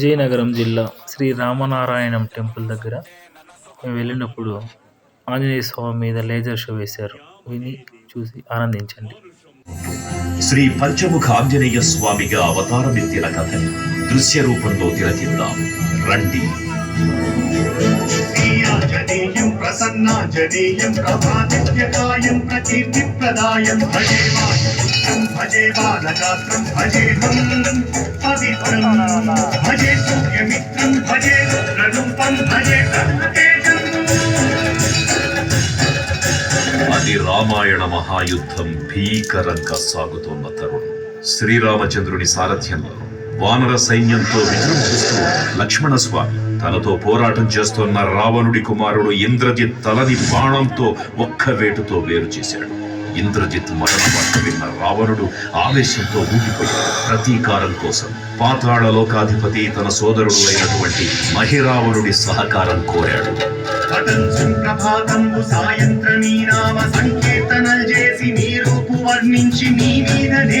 విజయనగరం జిల్లా శ్రీ రామనారాయణం టెంపుల్ దగ్గర మేము వెళ్ళినప్పుడు ఆంజనేయ స్వామి మీద లేజర్ షో వేశారు. విని చూసి ఆనందించండి. శ్రీ పంచముఖ ఆంజనేయ స్వామిగా అవతారమెత్తిన కథని దృశ్య రూపంలో తిలకిద్దాం. రండి. శ్రీయాజనేయం ప్రసన్నాంజనేయం ప్రభాదిత్యకాయం ప్రకీర్తిప్రదాయం భజే వాయుపుత్రం భజే బాలగాత్రం భజేహం పవిత్రం భజే సూర్యమిత్రం భజే రుద్రరూపం భజే కర్ణతేజం అది రామాయణ మహాయుద్ధం భీకరంగా సాగుతోన్న తరుణం. శ్రీరామచంద్రుని సారథ్యంలో వానర సైన్యంతో విజృంభిస్తూ లక్ష్మణ స్వామి తనతో పోరాటం చేస్తున్న రావణుడి కుమారుడు ఇంద్రజిత్ తలని బాణంతో ఒక్క వేటుతో వేరు చేశాడు. ఇంద్రజిత్ మరణ వార్త విన్న రావణుడు ఆవేశంతో ఊగిపోయాడు. ప్రతీకారం కోసం పాతాళ లోకాధిపతి తన సోదరుడు అయినటువంటి మహిరావణుడి సహకారం కోరాడు. పటంచం నీ వర్ణించి నీ మీద నీ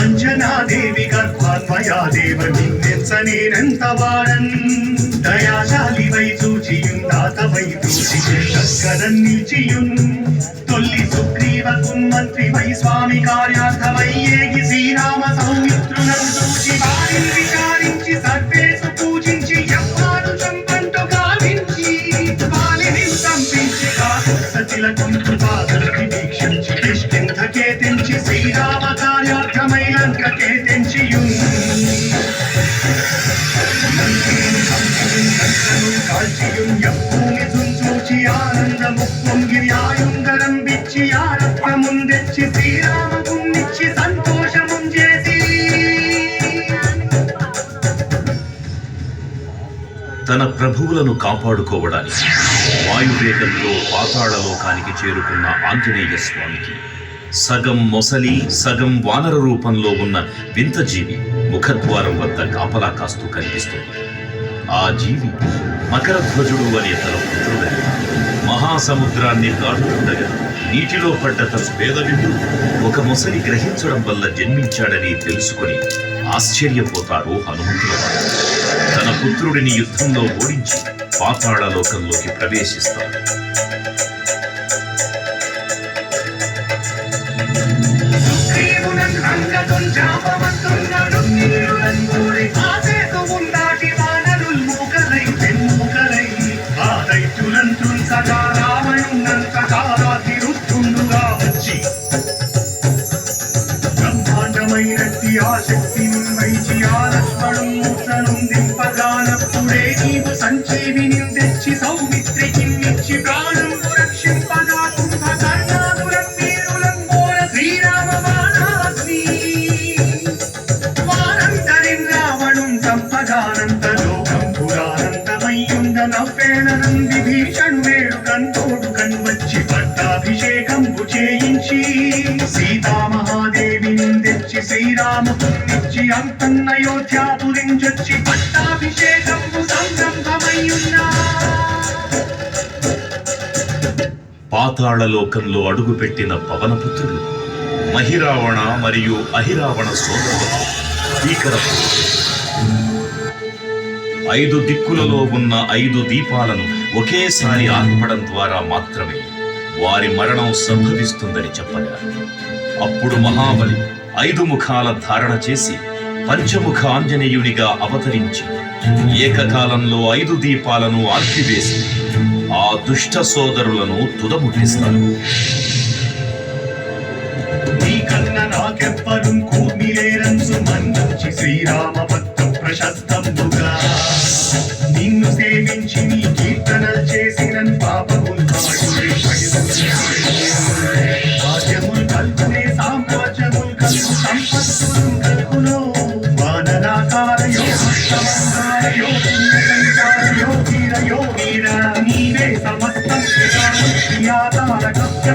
అంజనాదేవి గర్భాన్మయా దేవ నిన్నెంత వాడన్ దయాశాలి వై చూచియున్ దాతవై దూచి శస్కరన్ నిలిచియున్. తొల్లి సుగ్రీవ కున్మంత్రి వై స్వామి కార్యార్థమై ఏగి శ్రీరామ సౌమిత్రునందు. కార్యార్థమై లంకకే తెంచియున్ కాల్చియున్ తన ప్రభువులను కాపాడుకోవడానికి వాయువేగంతో పాతాళలోకానికి చేరుకున్న ఆంజనేయ స్వామికి సగం మొసలి సగం వానర రూపంలో ఉన్న వింత జీవి ముఖద్వారం వద్ద కాపలా కాస్తూ కనిపిస్తుంది. ఆ జీవి మకరధ్వజుడు అనే తన పుత్రుడని మహాసముద్రాన్ని దాటుతుండగా నీటిలో పడ్డ తన పేదవిడు ఒక మొసలి గ్రహించడం వల్ల జన్మించాడని తెలుసుకుని ఆశ్చర్యపోతారు హనుమంతుల తన పుత్రుడిని యుద్ధంలో ఓడించి పాతాళలోకంలోకి లోకంలోకి శక్తిని వైచి ఆ లక్ష్మణుం సీతామహాదేవిని తెచ్చి శ్రీరాము ఇచ్చి అంతన్న యోధ్యాపురించొచ్చి పట్టాభిషేకంబు సంరంభమయ్యున్నా పాతాళ లోకంలో అడుగుపెట్టిన పవనపుత్రులు మహిరావణ మరియు అహిరావణ సోదరులతో భీకర ఐదు దిక్కులలో ఉన్న ఐదు దీపాలను ఒకేసారి ఆర్పడం ద్వారా మాత్రమే. వారి మరణం సంభవిస్తుందని చెప్పగా అప్పుడు మహాబలి ఐదు ముఖాల ధారణ చేసి పంచముఖ ఆంజనేయునిగా అవతరించి ఏకకాలంలో ఐదు దీపాలను ఆర్పివేసి ఆ దుష్ట సోదరులను తుదముట్టిస్తారు శ్రీరామ భక్త ప్రశస్తంబుగా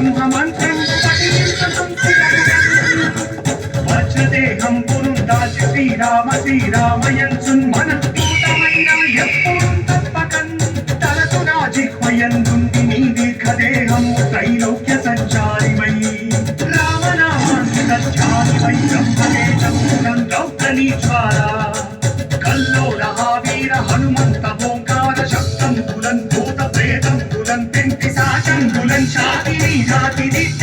ఆధారక బ్రహ్మ మంత్రం వజ్రదేహం పురుందాచి శ్రీరామ శ్రీరామయన్సున్ మనఃపూతమైన ఎప్పుడు తప్పకన్ తలతు నా காத்திரித்த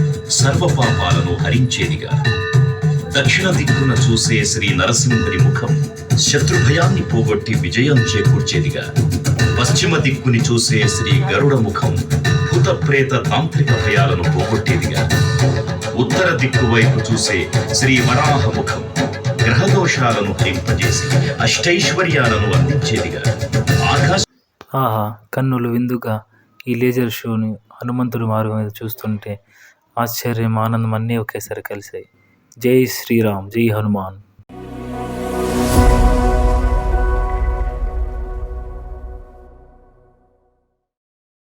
సర్వపాపాలను హరించేదిగా. దక్షిణ దిక్కున చూసే శ్రీ నరసింహుని ముఖం శత్రుభయాన్ని పోగొట్టి విజయం చేకూర్చేదిగా. పశ్చిమ దిక్కుని చూసే శ్రీ గరుడ ముఖం భూతప్రేత తాంత్రిక భయాలను పోగొట్టేదిగా. ఉత్తర దిక్కు వైపు చూసే శ్రీ వరాహ ముఖం గ్రహదోషాలను హరింపజేసి అష్టైశ్వర్యాలను అందించేదిగా. ఆకాశ ఆహా కన్నులు విందుగా ఈ లేజర్ షోని హనుమంతుడు మార్గం మీద చూస్తుంటే आश्चर्य मन्ने के कल से जय श्री जय हनुमान।